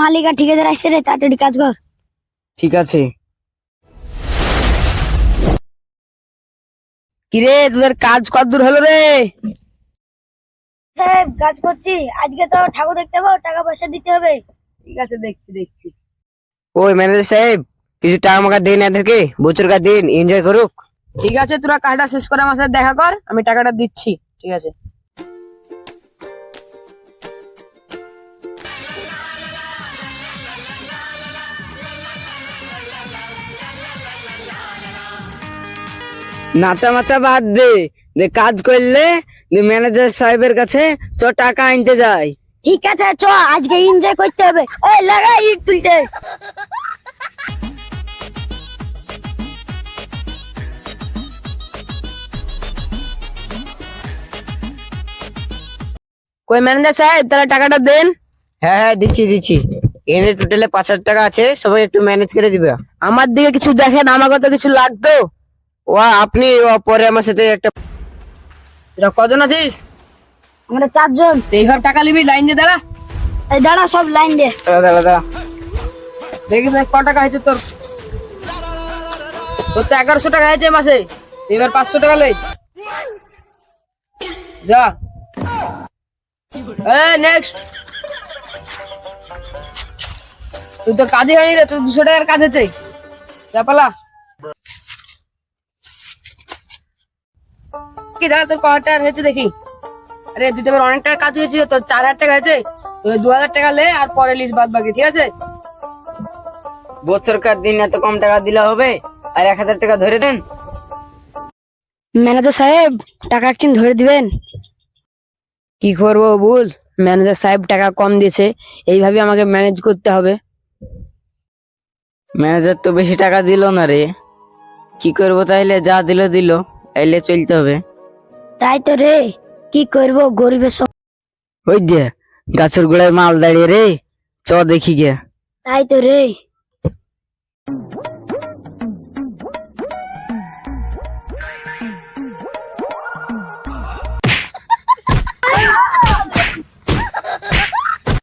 মালিকা ঠিক আছে আসছে রে তাড়াতাড়ি কাজ কর। ঠিক আছে। কিরে তোদের কাজ কতদূর হলো রে? সাহেব কাজ করছি। আজকে তো ঠাকুর দেখতে পাবো টাকা পয়সা দিতে হবে। ঠিক আছে দেখছি দেখছি। ওই ম্যানেজার সাহেব কিছু টাকা মাকা দিন এদেরকে বছরকার দিন এনজয় করুক। ঠিক আছে তোরা কাজটা শেষ করে আমার সাথে দেখা কর আমি টাকাটা দিচ্ছি ঠিক আছে? নাচা মাচা বাদ দে যে কাজ করলে ম্যানেজার সাহেবের কাছে চ টাকা আনতে যাই। ঠিক আছে চ আজকে এনজয় করতে হবে। এই লাগা ইট তুলতে। কই ম্যানেজার সাহেব তাহলে টাকাটা দেন। হ্যাঁ হ্যাঁ দিচ্ছি দিচ্ছি। এনে টোটালে পাঁচ হাজার টাকা আছে সবাই একটু ম্যানেজ করে দিবে। আমার দিকে কিছু দেখেন আমাকে তো কিছু লাগতো। ও আপনি ও পরে আমার সাথে একটা তোরা কজন আছিস? আমরা চারজন। তো এইভাবে টাকা নিবি লাইন দিয়ে দাঁড়া। এই দাঁড়া সব লাইন দে দাদা দাদা দাদা দেখি দেখ ক টাকা হয়েছে তোর। তোর তো এগারোশো টাকা হয়েছে মাসে। এবার পাঁচশো টাকা লে যা। নেক্সট তুই তো কাজে হয়নি রে তোর দুশো টাকার কাজ হচ্ছে যা পালা। কি দাদা তোর ক হাজার টাকা হয়েছে দেখি। আরে তুই তো এবার অনেক টাকার কাজ হয়েছিল তোর চার হাজার টাকা হয়েছে। তুই দু হাজার টাকা লে আর পরে লিস বাদ বাকি ঠিক আছে? বছরকার দিন এত কম টাকা দিলে হবে আর এক হাজার টাকা ধরে দেন। ম্যানেজার সাহেব টাকা একদিন ধরে দিবেন। কি করব বল? ম্যানেজার সাহেব টাকা কম দিয়েছে এইভাবে আমাকে ম্যানেজ করতে হবে। ম্যানেজার তো বেশি টাকা দিল না রে। কি করব তাইলে? যা দিল দিল। এলে চলতে হবে। তাই তো রে। কি করব গরিবের সব ওই যে গাছের গোড়ায় মাল দাঁড়িয়ে রে। চ দেখি গে। তাই তো রে।